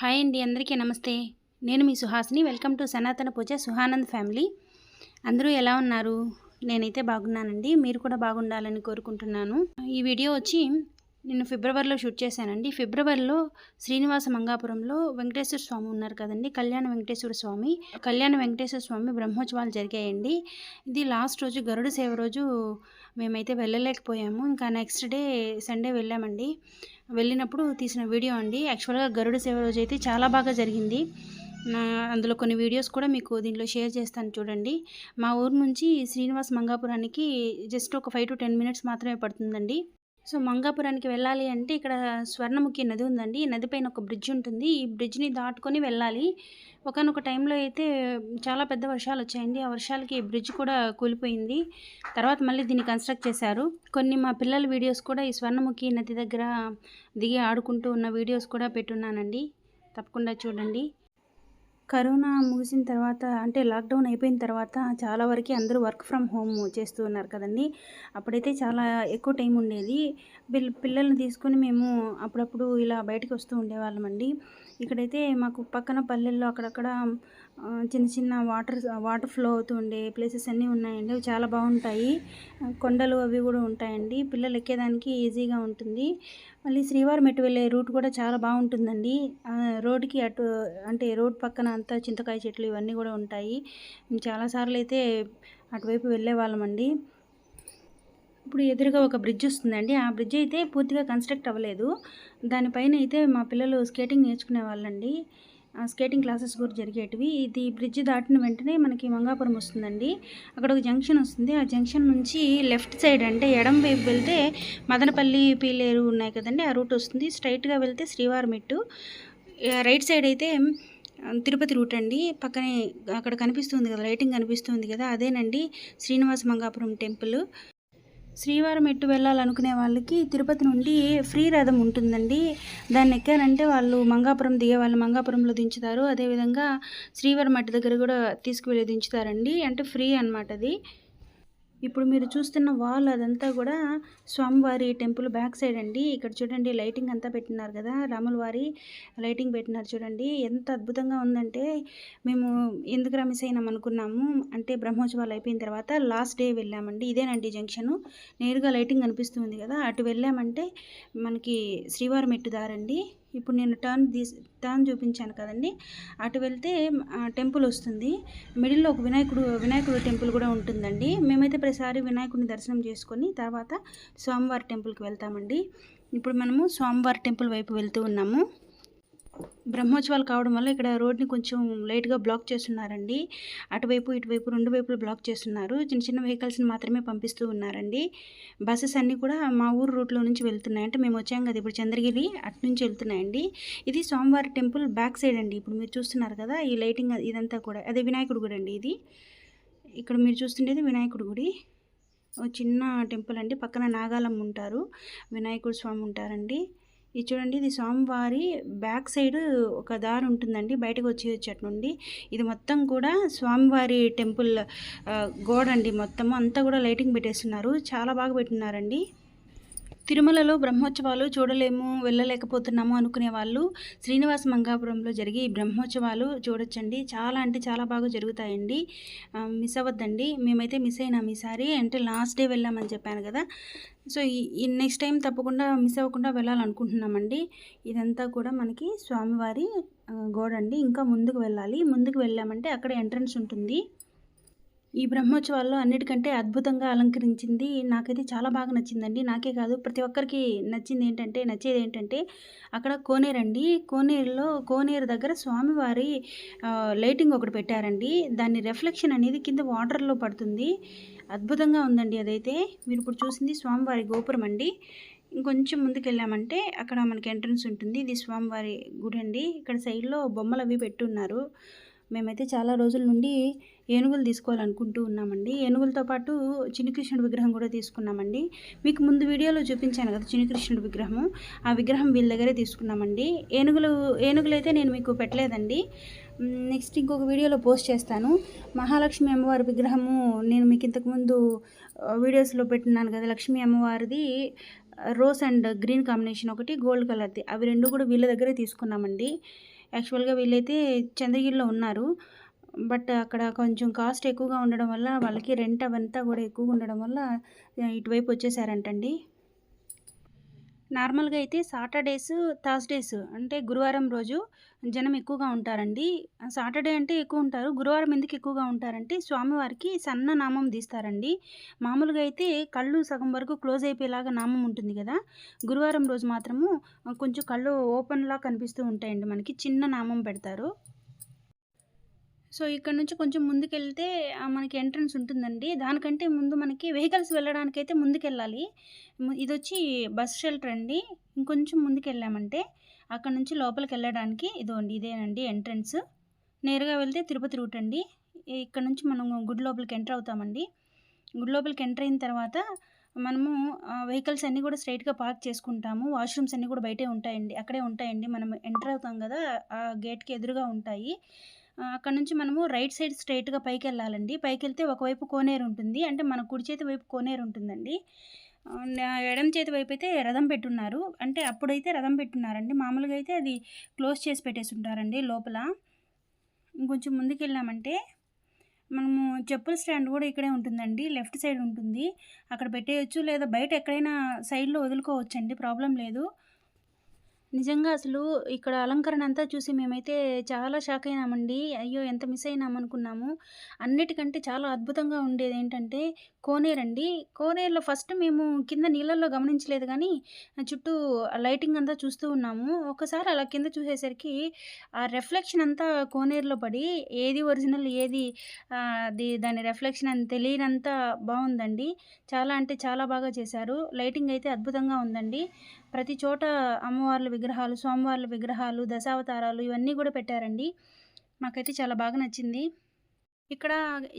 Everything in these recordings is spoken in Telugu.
హాయ్ అండి అందరికీ నమస్తే. నేను మీ సుహాసిని. వెల్కమ్ టు సనాతన పూజ సుహానంద్ ఫ్యామిలీ. అందరూ ఎలా ఉన్నారు? నేనైతే బాగున్నానండి. మీరు కూడా బాగుండాలని కోరుకుంటున్నాను. ఈ వీడియో వచ్చి నేను ఫిబ్రవరిలో షూట్ చేశానండి. ఫిబ్రవరిలో శ్రీనివాస మంగాపురంలో వెంకటేశ్వర స్వామి ఉన్నారు కదండి కళ్యాణ వెంకటేశ్వర స్వామి. కళ్యాణ వెంకటేశ్వర స్వామి బ్రహ్మోత్సవాలు జరిగాయండి. ఇది లాస్ట్ రోజు గరుడ సేవ రోజు మేమైతే వెళ్ళలేకపోయాము. ఇంకా నెక్స్ట్ డే సండే వెళ్ళామండి. వెళ్ళినప్పుడు తీసిన వీడియో అండి. యాక్చువల్గా గరుడ సేవ రోజు అయితే చాలా బాగా జరిగింది. నా అందులో కొన్ని వీడియోస్ కూడా మీకు దీంట్లో షేర్ చేస్తాను చూడండి. మా ఊరు నుంచి శ్రీనివాస్ మంగాపురానికి జస్ట్ ఒక ఫైవ్ టు టెన్ మినిట్స్ మాత్రమే పడుతుందండి. సో మంగాపురానికి వెళ్ళాలి అంటే ఇక్కడ స్వర్ణముఖి నది ఉందండి. ఈ నది పైన ఒక బ్రిడ్జ్ ఉంటుంది. ఈ బ్రిడ్జ్ని దాటుకొని వెళ్ళాలి. ఒకనొక టైంలో అయితే చాలా పెద్ద వర్షాలు వచ్చాయండి. ఆ వర్షాలకి ఈ బ్రిడ్జ్ కూడా కూలిపోయింది. తర్వాత మళ్ళీ దీన్ని కన్స్ట్రక్ట్ చేశారు. కొన్ని మా పిల్లల వీడియోస్ కూడా ఈ స్వర్ణముఖి నది దగ్గర దిగి ఆడుకుంటూ ఉన్న వీడియోస్ కూడా పెట్టున్నానండి. తప్పకుండా చూడండి. కరోనా ముగిసిన తర్వాత అంటే లాక్డౌన్ అయిపోయిన తర్వాత చాలా వరకు అందరూ వర్క్ ఫ్రమ్ హోమ్ చేస్తూ ఉన్నారు కదండి. అప్పుడైతే చాలా ఎక్కువ టైం ఉండేది. పిల్ల పిల్లల్ని తీసుకొని మేము అప్పుడప్పుడు ఇలా బయటకు వస్తూ ఉండేవాళ్ళమండి. ఇక్కడైతే మాకు పక్కన పల్లెల్లో అక్కడక్కడ చిన్న చిన్న వాటర్ వాటర్ ఫ్లో అవుతుండే ఉండే ప్లేసెస్ అన్నీ ఉన్నాయండి అవి చాలా బాగుంటాయి. కొండలు అవి కూడా ఉంటాయండి. పిల్లలు ఎక్కేదానికి ఈజీగా ఉంటుంది. మళ్ళీ శ్రీవారి మెట్టు వెళ్ళే రూట్ కూడా చాలా బాగుంటుందండి. రోడ్డుకి అటు అంటే రోడ్ పక్కన అంతా చింతకాయ చెట్లు ఇవన్నీ కూడా ఉంటాయి. చాలాసార్లు అయితే అటువైపు వెళ్ళే వాళ్ళమండి ఇప్పుడు ఎదురుగా ఒక బ్రిడ్జ్ వస్తుందండి. ఆ బ్రిడ్జ్ అయితే పూర్తిగా కన్స్ట్రక్ట్ అవ్వలేదు. దానిపైన అయితే మా పిల్లలు స్కేటింగ్ నేర్చుకునే వాళ్ళండి. స్కేటింగ్ క్లాసెస్ కూడా జరిగేటివి. ఇది బ్రిడ్జ్ దాటిన వెంటనే మనకి మంగాపురం వస్తుందండి. అక్కడ ఒక జంక్షన్ వస్తుంది. ఆ జంక్షన్ నుంచి లెఫ్ట్ సైడ్ అంటే ఎడం వైపు వెళ్తే మదనపల్లి పీలేరు ఉన్నాయి కదండి. ఆ రూట్ వస్తుంది. స్ట్రైట్గా వెళ్తే శ్రీవారిమెట్టు రైట్ సైడ్ అయితే తిరుపతి రూట్ అండి. పక్కనే అక్కడ కనిపిస్తుంది కదా లైటింగ్ కనిపిస్తుంది కదా అదేనండి శ్రీనివాస మంగాపురం టెంపుల్ శ్రీవారం ఎటు వెళ్ళాలనుకునే వాళ్ళకి తిరుపతి నుండి ఫ్రీ రథం ఉంటుందండి. దాన్ని ఎక్కారంటే వాళ్ళు మంగాపురం దిగే వాళ్ళు మంగాపురంలో దించుతారు. అదేవిధంగా శ్రీవారం మట్టి దగ్గర కూడా తీసుకువెళ్ళి దించుతారండి. అంటే ఫ్రీ అన్నమాట అది. ఇప్పుడు మీరు చూస్తున్న వాల్ అదంతా కూడా స్వామివారి టెంపుల్ బ్యాక్ సైడ్ అండి. ఇక్కడ చూడండి లైటింగ్ అంతా పెట్టినారు కదా రాముల వారి లైటింగ్ పెట్టినారు చూడండి. ఎంత అద్భుతంగా ఉందంటే మేము ఎందుకు మిస్ అయినాం అనుకున్నాము. అంటే బ్రహ్మోత్సవాలు అయిపోయిన తర్వాత లాస్ట్ డే వెళ్ళామండి. ఇదేనండి జంక్షను. నేరుగా లైటింగ్ కనిపిస్తుంది కదా అటు వెళ్ళామంటే మనకి శ్రీవారి మెట్టు దారండి. ఇప్పుడు నేను టర్న్ తీసి టర్న్ చూపించాను కదండి. అటు వెళ్తే టెంపుల్ వస్తుంది. మిడిల్లో ఒక వినాయకుడు వినాయకుడు టెంపుల్ కూడా ఉంటుందండి. మేమైతే ప్రతిసారి వినాయకుడిని దర్శనం చేసుకొని తర్వాత స్వామివారి టెంపుల్కి వెళ్తామండి. ఇప్పుడు మనము స్వామివారి టెంపుల్ వైపు వెళ్తూ ఉన్నాము. బ్రహ్మోత్సవాలు కావడం వల్ల ఇక్కడ రోడ్ని కొంచెం లైట్గా బ్లాక్ చేస్తున్నారండి. అటువైపు ఇటువైపు రెండు వైపులు బ్లాక్ చేస్తున్నారు. చిన్న చిన్న వెహికల్స్ని మాత్రమే పంపిస్తూ ఉన్నారండి. బస్సెస్ అన్నీ కూడా మా ఊరు రూట్లో నుంచి వెళ్తున్నాయి అంటే మేము వచ్చాం కదా ఇప్పుడు చంద్రగిరి అటు నుంచి వెళ్తున్నాయండి. ఇది సోమవారి టెంపుల్ బ్యాక్ సైడ్ అండి. ఇప్పుడు మీరు చూస్తున్నారు కదా ఈ లైటింగ్ ఇదంతా కూడా. అదే వినాయకుడు గుడి అండి ఇది. ఇక్కడ మీరు చూస్తుండేది వినాయకుడు గుడి. ఓ చిన్న టెంపుల్ అండి. పక్కన నాగాలమ్మ ఉంటారు. వినాయకుడు స్వామి ఉంటారండి. ఇది చూడండి ఇది స్వామివారి బ్యాక్ సైడ్ ఒక దారి ఉంటుందండి. బయటకు వచ్చే చెట్టు నుండి ఇది మొత్తం కూడా స్వామివారి టెంపుల్ గోడ అండి మొత్తం అంతా కూడా లైటింగ్ పెట్టేస్తున్నారు. చాలా బాగా పెట్టినారండి తిరుమలలో బ్రహ్మోత్సవాలు చూడలేము వెళ్ళలేకపోతున్నాము అనుకునే వాళ్ళు శ్రీనివాస మంగాపురంలో జరిగే ఈ బ్రహ్మోత్సవాలు చూడొచ్చండి. చాలా అంటే చాలా బాగా జరుగుతాయండి. మిస్ అవ్వద్దండి. మేమైతే మిస్ అయినాం ఈసారి. అంటే లాస్ట్ డే వెళ్ళామని చెప్పాను కదా. సో ఈ నెక్స్ట్ టైం తప్పకుండా మిస్ అవ్వకుండా వెళ్ళాలనుకుంటున్నామండి. ఇదంతా కూడా మనకి స్వామివారి గోడ అండి ఇంకా ముందుకు వెళ్ళాలి. ముందుకు వెళ్ళామంటే అక్కడ ఎంట్రన్స్ ఉంటుంది. ఈ బ్రహ్మోత్సవాల్లో అన్నిటికంటే అద్భుతంగా అలంకరించింది నాకైతే చాలా బాగా నచ్చిందండి. నాకే కాదు ప్రతి ఒక్కరికి నచ్చింది ఏంటంటే నచ్చేది ఏంటంటే అక్కడ కోనేరు అండి కోనేరులో కోనేరు దగ్గర స్వామివారి లైటింగ్ ఒకటి పెట్టారండి. దాని రిఫ్లెక్షన్ అనేది కింద వాటర్లో పడుతుంది. అద్భుతంగా ఉందండి అదైతే. మీరు ఇప్పుడు చూసింది స్వామివారి గోపురం అండి. ఇంకొంచెం ముందుకు వెళ్ళామంటే అక్కడ మనకి ఎంట్రన్స్ ఉంటుంది. ఇది స్వామివారి గుడి అండి ఇక్కడ సైడ్లో బొమ్మలు అవి పెట్టున్నారు మేమైతే చాలా రోజుల నుండి ఏనుగులు తీసుకోవాలనుకుంటూ ఉన్నామండి. ఏనుగులతో పాటు చిన్నకృష్ణుడి విగ్రహం కూడా తీసుకున్నామండి. మీకు ముందు వీడియోలో చూపించాను కదా చిన్ని విగ్రహము. ఆ విగ్రహం వీళ్ళ దగ్గరే తీసుకున్నామండి. ఏనుగులు ఏనుగులు అయితే నేను మీకు పెట్టలేదండి. నెక్స్ట్ ఇంకొక వీడియోలో పోస్ట్ చేస్తాను. మహాలక్ష్మి అమ్మవారి విగ్రహము నేను మీకు ఇంతకుముందు వీడియోస్లో పెట్టినాను కదా లక్ష్మీ అమ్మవారిది రోస్ అండ్ గ్రీన్ కాంబినేషన్ ఒకటి గోల్డ్ కలర్ది. అవి రెండు కూడా వీళ్ళ దగ్గరే తీసుకున్నామండి. యాక్చువల్గా వీళ్ళైతే చంద్రగిరిలో ఉన్నారు. బట్ అక్కడ కొంచెం కాస్ట్ ఎక్కువగా ఉండడం వల్ల వాళ్ళకి రెంట్ అవంతా కూడా ఎక్కువగా ఉండడం వల్ల ఇటువైపు వచ్చేసారంటండి. నార్మల్గా అయితే సాటర్డేస్ థర్స్డేస్ అంటే గురువారం రోజు జనం ఎక్కువగా ఉంటారండి. సాటర్డే అంటే ఎక్కువ ఉంటారు. గురువారం ఎందుకు ఎక్కువగా ఉంటారంటే స్వామివారికి సన్న నామం తీస్తారండి. మామూలుగా అయితే కళ్ళు సగం వరకు క్లోజ్ అయిపోయేలాగా నామం ఉంటుంది కదా. గురువారం రోజు మాత్రము కొంచెం కళ్ళు ఓపెన్లా కనిపిస్తూ ఉంటాయండి మనకి. చిన్న నామం పెడతారు. సో ఇక్కడ నుంచి కొంచెం ముందుకెళ్తే మనకి ఎంట్రన్స్ ఉంటుందండి. దానికంటే ముందు మనకి వెహికల్స్ వెళ్ళడానికైతే ముందుకెళ్ళాలి. ఇది వచ్చి బస్ షెల్టర్ అండి. ఇంకొంచెం ముందుకెళ్ళామంటే అక్కడ నుంచి లోపలికి వెళ్ళడానికి ఇదోండి ఇదేనండి ఎంట్రన్స్. నేరుగా వెళ్తే తిరుపతి రూట్ అండి. ఇక్కడ నుంచి మనం గుడి లోపలికి ఎంటర్ అవుతామండి. గుడి లోపలికి ఎంటర్ అయిన తర్వాత మనము వెహికల్స్ అన్నీ కూడా స్ట్రైట్గా పార్క్ చేసుకుంటాము. వాష్రూమ్స్ అన్నీ కూడా బయటే ఉంటాయండి అక్కడే ఉంటాయండి. మనం ఎంటర్ అవుతాం కదా ఆ గేట్కి ఎదురుగా ఉంటాయి. అక్కడ నుంచి మనము రైట్ సైడ్ స్ట్రైట్గా పైకి వెళ్ళాలండి పైకి వెళ్తే ఒకవైపు కోనేరు ఉంటుంది. అంటే మన కుడి చేతి వైపు కోనేరు ఉంటుందండి. ఆ, ఎడమ చేతి వైపు అయితే రథం పెట్టున్నారు. అంటే అప్పుడైతే రథం పెట్టున్నారండి. మామూలుగా అయితే అది క్లోజ్ చేసి పెట్టేసి ఉంటారండి లోపల. ఇంకొంచెం ముందుకు వెళ్ళామంటే మనము చెప్పుల స్టాండ్ కూడా ఇక్కడే ఉంటుందండి. లెఫ్ట్ సైడ్ ఉంటుంది. అక్కడ పెట్టేయచ్చు. లేదా బయట ఎక్కడైనా సైడ్లో వదులుకోవచ్చండి. ప్రాబ్లం లేదు. నిజంగా అసలు ఇక్కడ అలంకరణ అంతా చూసి మేమైతే చాలా షాక్ అయినామండి. అయ్యో! ఎంత మిస్ అయినాం అనుకున్నాము అన్నిటికంటే చాలా అద్భుతంగా ఉండేది ఏంటంటే కోనేరండి. కోనేరులో ఫస్ట్ మేము కింద నీళ్ళల్లో గమనించలేదు కానీ చుట్టూ లైటింగ్ అంతా చూస్తూ ఉన్నాము. ఒకసారి అలా కింద చూసేసరికి ఆ రిఫ్లెక్షన్ అంతా కోనేరులో పడి ఏది ఒరిజినల్ ఏది అది దాని రిఫ్లెక్షన్ అని తెలియనంత బాగుందండి. చాలా అంటే చాలా బాగా చేశారు. లైటింగ్ అయితే అద్భుతంగా ఉందండి. ప్రతి చోట అమ్మవార్ల విగ్రహాలు స్వామివార్ల విగ్రహాలు దశావతారాలు ఇవన్నీ కూడా పెట్టారండి. మాకైతే చాలా బాగా నచ్చింది. ఇక్కడ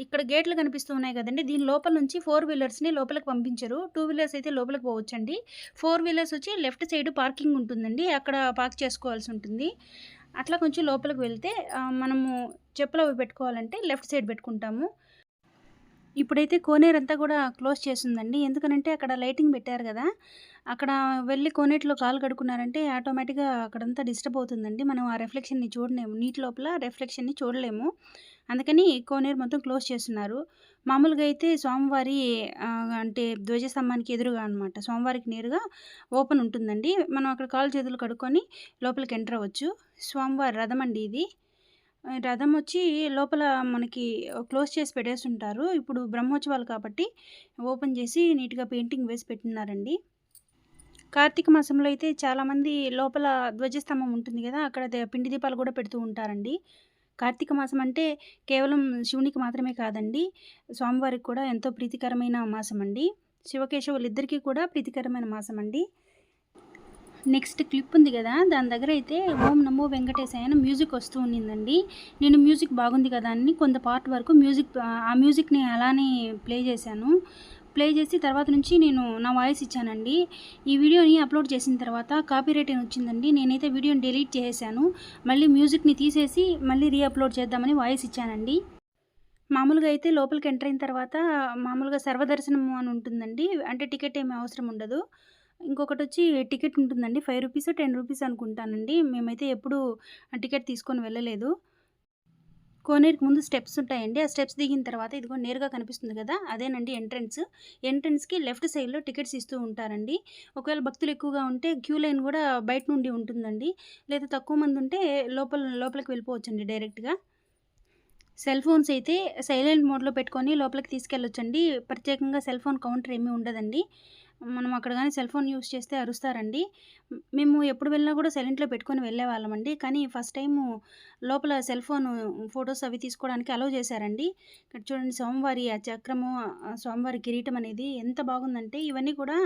ఇక్కడ గేట్లు కనిపిస్తూ ఉన్నాయి కదండి. దీని లోపల నుంచి ఫోర్ వీలర్స్ని లోపలికి పంపించరు. టూ వీలర్స్ అయితే లోపలికి పోవచ్చండి. ఫోర్ వీలర్స్ వచ్చి లెఫ్ట్ సైడ్ పార్కింగ్ ఉంటుందండి. అక్కడ పార్క్ చేసుకోవాల్సి ఉంటుంది. అట్లా కొంచెం లోపలికి వెళ్తే మనము చెప్పులు అవి పెట్టుకోవాలంటే లెఫ్ట్ సైడ్ పెట్టుకుంటాము. ఇప్పుడైతే కోనేరు అంతా కూడా క్లోజ్ చేసిందండి. ఎందుకనంటే అక్కడ లైటింగ్ పెట్టారు కదా అక్కడ వెళ్ళి కోనేటిలో కాలు కడుక్కున్నారంటే ఆటోమేటిక్గా అక్కడంతా డిస్టర్బ్ అవుతుందండి. మనం ఆ రిఫ్లెక్షన్ని చూడలేము. నీటి లోపల రిఫ్లెక్షన్ని చూడలేము. అందుకని కోనేరు మొత్తం క్లోజ్ చేస్తున్నారు. మామూలుగా అయితే స్వామివారి అంటే ధ్వజస్తంభానికి ఎదురుగా అనమాట స్వామివారికి నేరుగా ఓపెన్ ఉంటుందండి. మనం అక్కడ కాలు చేతులు కడుక్కొని లోపలికి ఎంటర్ అవ్వచ్చు. స్వామివారి రథం అండి ఇది. రథం వచ్చి లోపల మనకి క్లోజ్ చేసి పెట్టేసి ఉంటారు ఇప్పుడు బ్రహ్మోత్సవాలు కాబట్టి ఓపెన్ చేసి నీట్గా పెయింటింగ్ వేసి పెట్టినారండి కార్తీక మాసంలో అయితే చాలామంది లోపల ధ్వజస్తంభం ఉంటుంది కదా అక్కడ పిండి దీపాలు కూడా పెడుతూ ఉంటారండి. కార్తీక మాసం అంటే కేవలం శివునికి మాత్రమే కాదండి స్వామివారికి కూడా ఎంతో ప్రీతికరమైన మాసం అండి శివకేశవులు ఇద్దరికీ కూడా ప్రీతికరమైన మాసం అండి నెక్స్ట్ క్లిప్ ఉంది కదా దాని దగ్గర అయితే ఓం నమో వెంకటేశాయ అని మ్యూజిక్ వస్తూ ఉండిందండి నేను మ్యూజిక్ బాగుంది కదా అని కొంత పార్ట్ వరకు మ్యూజిక్ ఆ మ్యూజిక్ని అలానే ప్లే చేశాను. ప్లే చేసి తర్వాత నుంచి నేను నా వాయిస్ ఇచ్చానండి. ఈ వీడియోని అప్లోడ్ చేసిన తర్వాత కాపీరైట్ అని వచ్చిందండి. నేనైతే వీడియోని డిలీట్ చేసేసాను. మళ్ళీ మ్యూజిక్ని తీసేసి మళ్ళీ రీఅప్లోడ్ చేద్దామని వాయిస్ ఇచ్చానండి. మామూలుగా అయితే లోపలికి ఎంటర్ అయిన తర్వాత మామూలుగా సర్వదర్శనం అని ఉంటుందండి. అంటే టికెట్ ఏమీ అవసరం ఉండదు. ఇంకొకటి వచ్చి టికెట్ ఉంటుందండి. ఫైవ్ రూపీస్ టెన్ రూపీస్ అనుకుంటానండి. మేమైతే ఎప్పుడు టికెట్ తీసుకొని వెళ్ళలేదు. కోనేరుకి ముందు స్టెప్స్ ఉంటాయండి. ఆ స్టెప్స్ దిగిన తర్వాత ఇదిగో నేరుగా కనిపిస్తుంది కదా అదేనండి ఎంట్రన్స్. ఎంట్రన్స్కి లెఫ్ట్ సైడ్లో టికెట్స్ ఇస్తూ ఉంటారండి. ఒకవేళ భక్తులు ఎక్కువగా ఉంటే క్యూ లైన్ కూడా బయట నుండి ఉంటుందండి. లేదా తక్కువ మంది ఉంటే లోపల లోపలికి వెళ్ళిపోవచ్చండి డైరెక్ట్గా. సెల్ ఫోన్స్ అయితే సైలెంట్ మోడ్లో పెట్టుకొని లోపలికి తీసుకెళ్ళొచ్చండి. ప్రత్యేకంగా సెల్ ఫోన్ కౌంటర్ ఏమీ ఉండదండి. మనం అక్కడ కానీ సెల్ ఫోన్ యూస్ చేస్తే అరుస్తారండి. మేము ఎప్పుడు వెళ్ళినా కూడా సైలెంట్లో పెట్టుకొని వెళ్ళేవాళ్ళమండి కానీ ఫస్ట్ టైము లోపల సెల్ ఫోన్ ఫొటోస్ అవి తీసుకోవడానికి అలౌ చేశారండి. ఇక్కడ చూడండి సోమవారి ఆ చక్రము సోమవారి కిరీటం అనేది ఎంత బాగుందంటే ఇవన్నీ కూడా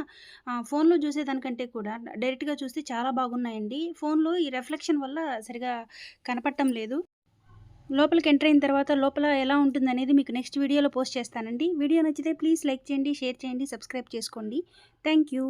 ఫోన్లో చూసేదానికంటే కూడా డైరెక్ట్గా చూస్తే చాలా బాగున్నాయండి. ఫోన్లో ఈ రిఫ్లెక్షన్ వల్ల సరిగా కనపడటం లేదు. లోపలికి ఎంటర్ అయిన తర్వాత లోపల ఎలా ఉంటుంది అనేది మీకు నెక్స్ట్ వీడియోలో పోస్ట్ చేస్తానండి. వీడియో నచ్చితే ప్లీజ్ లైక్ చేయండి షేర్ చేయండి సబ్స్క్రైబ్ చేసుకోండి. Thank you.